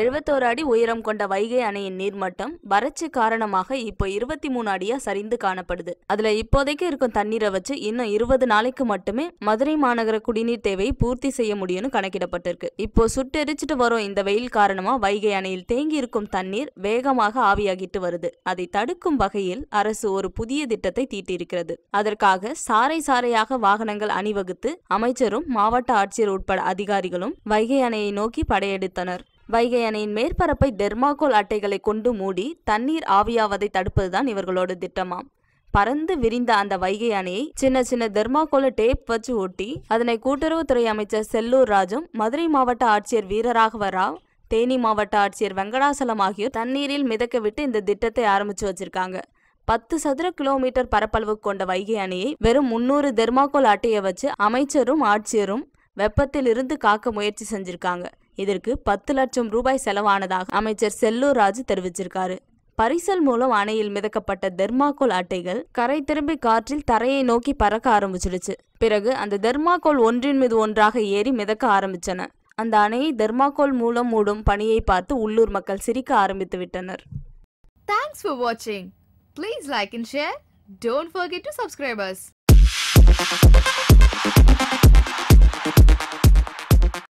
எழுபத்தோரு அடி உயரம் கொண்ட வைகை அணையின் நீர்மட்டம் வறட்சி காரணமாக இப்போ இருபத்தி மூணு அடியா சரிந்து காணப்படுது. அதுல இப்போதைக்கு இருக்கும் தண்ணீரை வச்சு இன்னும் இருபது நாளைக்கு மட்டுமே மதுரை மாநகர குடிநீர் தேவையை பூர்த்தி செய்ய முடியும்னு கணக்கிடப்பட்டிருக்கு. இப்போ சுட்டெரிச்சிட்டு வரும் இந்த வெயில் காரணமா வைகை அணையில் தேங்கி இருக்கும் தண்ணீர் வேகமாக ஆவியாகிட்டு வருது. அதை தடுக்கும் வகையில் அரசு ஒரு புதிய திட்டத்தை தீட்டியிருக்கிறது. அதற்காக சாறை சாறையாக வாகனங்கள் அணிவகுத்து அமைச்சரும் மாவட்ட ஆட்சியர் உட்பட அதிகாரிகளும் வைகை அணையை நோக்கி படையெடுத்தனர். வைகை அணையின் மேற்பரப்பை தெர்மாகோல் அட்டைகளை கொண்டு மூடி தண்ணீர் ஆவியாவதை தடுப்பதுதான் இவர்களோட திட்டமாம். பறந்து விரிந்த அந்த வைகை அணையை சின்ன சின்ன தெர்மாகோல டேப் வச்சு ஒட்டி அதனை கூட்டுறவுத்துறை அமைச்சர் செல்லூர் ராஜும் மதுரை மாவட்ட ஆட்சியர் வீரராகவ ராவ் தேனி மாவட்ட ஆட்சியர் வெங்கடாசலம் ஆகியோர் தண்ணீரில் மிதக்க விட்டு இந்த திட்டத்தை ஆரம்பிச்சு வச்சிருக்காங்க. பத்து சதுர கிலோமீட்டர் பரப்பளவு கொண்ட வைகை அணையை வெறும் முன்னூறு தெர்மாகோல் அட்டையை வச்சு அமைச்சரும் ஆட்சியரும் வெப்பத்தில் இருந்து காக்க முயற்சி செஞ்சிருக்காங்க. இதற்கு பத்து லட்சம் ரூபாய் செலவானதாக அமைச்சர் செல்லூர் ராஜு தெரிவிச்சிருக்காரு. பரிசல் மூலம் அணையில் மிதக்கப்பட்ட தெர்மாகோல் அட்டைகள் கரை திரும்பி காற்றில் தரையை நோக்கி பறக்க ஆரம்பிச்சிடுச்சு. பிறகு அந்த தெர்மாகோல் ஒன்றின் மீது ஒன்றாக ஏறி மிதக்க ஆரம்பிச்சன. அந்த அணையை தெர்மாகோல் மூலம் மூடும் பணியை பார்த்து உள்ளூர் மக்கள் சிரிக்க ஆரம்பித்து விட்டனர். ஃபார் வாட்சிங் please like like share don't Don't to to subscribe.